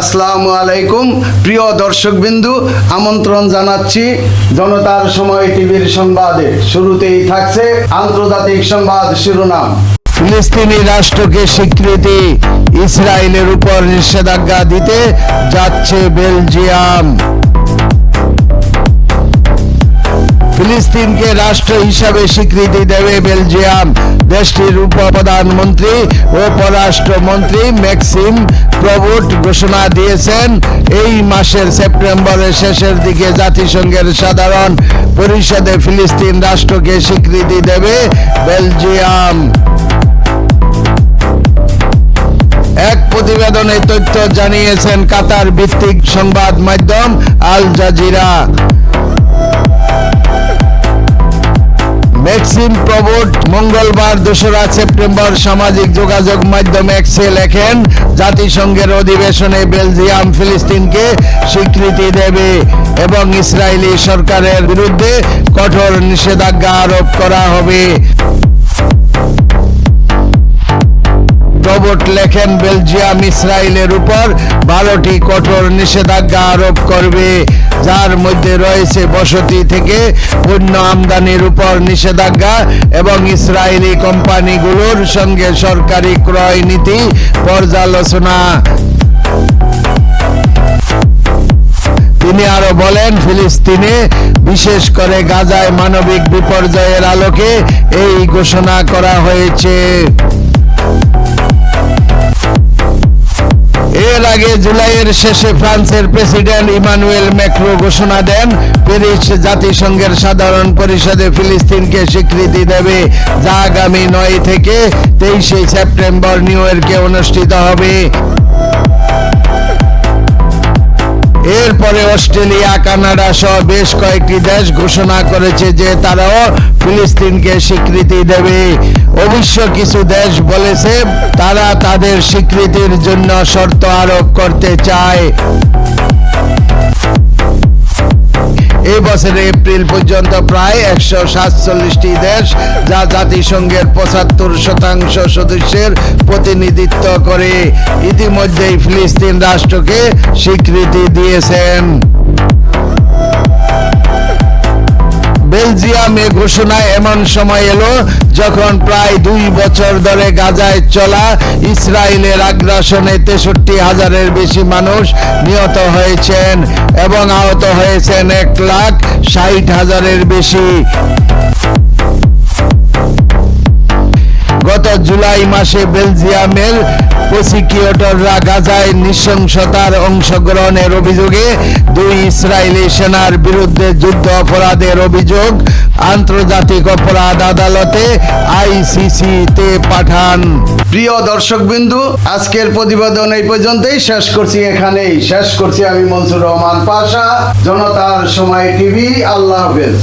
আসসালামু আলাইকুম। প্রিয় দর্শকবিন্দু, আমন্ত্রণ জানাচ্ছি জনতার সময় টিভির সংবাদে। শুরুতেই থাকছে আন্তর্জাতিক সংবাদ শিরোনাম। ফিলিস্তিনি রাষ্ট্রকে স্বীকৃতি ইসরায়েলের উপর নিষেধাজ্ঞা দিতে যাচ্ছে বেলজিয়াম। ফিলিস্তিনকে রাষ্ট্র হিসাবে স্বীকৃতি দেবে বেলজিয়াম। দেশটির উপপ্রধানমন্ত্রী ও পররাষ্ট্রমন্ত্রী ম্যাক্সিম প্রভুট ঘোষণা দিয়েছেন। এই মাসের সেপ্টেম্বরের শেষের দিকে জাতিসংঘের সাধারণ পরিষদে ফিলিস্তিন রাষ্ট্রকে স্বীকৃতি দেবে বেলজিয়াম। এক প্রতিবেদনে তথ্য জানিয়েছেন, কাতার ভিত্তিক সংবাদ মাধ্যম আল জাজিরা। ম্যাক্সিম প্রবোট মঙ্গলবার, দোসরা সেপ্টেম্বর সামাজিক যোগাযোগ মাধ্যম এক্সে লেখেন, জাতিসংঘের অধিবেশনে বেলজিয়াম ফিলিস্তিনকে স্বীকৃতি দেবে এবং ইসরায়েলি সরকারের বিরুদ্ধে কঠোর নিষেধাজ্ঞা আরোপ করা হবে। রবট লেখেন বেলজিয়াম, ইসরায়েলের উপর। বারোটি কঠোর নিষেধাজ্ঞা আরোপ করবে। যার মধ্যে রয়েছে বসতি থেকে পণ্য আমদানির উপর নিষেধাজ্ঞা এবং ইসরায়েলি কোম্পানিগুলোর সঙ্গে সরকারি ক্রয় নীতি পর্যালোচনা। তিনি আরও বলেন, ফিলিস্তিনে বিশেষ করে গাজায় মানবিক বিপর্যয়ের আলোকে এই ঘোষণা করা হয়েছে। এর আগে জুলাইয়ের শেষে ফ্রান্সের প্রেসিডেন্ট ইমানুয়েল ম্যাক্রো ঘোষণা দেন প্যারিস জাতিসংঘের সাধারণ পরিষদে ফিলিস্তিনকে স্বীকৃতি দেবে। যা আগামী নয় থেকে তেইশে সেপ্টেম্বর নিউ ইয়র্কে অনুষ্ঠিত হবে। এরপরে অস্ট্রেলিয়া, কানাডা সহ বেশ কয়েকটি দেশ ঘোষণা করেছে যে তারাও ফিলিস্তিনকে স্বীকৃতি দেবে। অবশ্য কিছু দেশ বলেছে তারা তাদের স্বীকৃতির জন্য শর্ত আরোপ করতে চায়। এই বছরে এপ্রিল পর্যন্ত প্রায় একশো সাতচল্লিশটি দেশ যা জাতিসংঘের পঁচাত্তর শতাংশ সদস্যের প্রতিনিধিত্ব করে। ইতিমধ্যেই ফিলিস্তিন রাষ্ট্রকে স্বীকৃতি দিয়েছেন। বেলজিয়ামে ঘোষণা এমন সময় এলো, যখন প্রায় দুই বছর ধরে গাজায় চলা ইসরায়েলের আগ্রাসনে তেষট্টি হাজারের বেশি মানুষ নিহত হয়েছেন এবং আহত হয়েছেন এক লাখ ষাট হাজারের বেশি। জুলাই মাসে বেলজিয়ামের প্রসিকিউটররা গাজায় নৃশংসতার অংশগ্রহণের অভিযোগে দুই ইসরায়েলি সেনার বিরুদ্ধে যুদ্ধ অপরাধের অভিযোগ আন্তর্জাতিক অপরাধ আদালতে আইসিসি তে পাঠান। প্রিয় দর্শকবিন্দু, আজকের প্রতিবেদন এই পর্যন্তই। শেষ করছি এখানেই। শেষ করছি আমি মনসুর রহমান পাশা, জনতার সময় টিভি। আল্লাহ হাফেজ।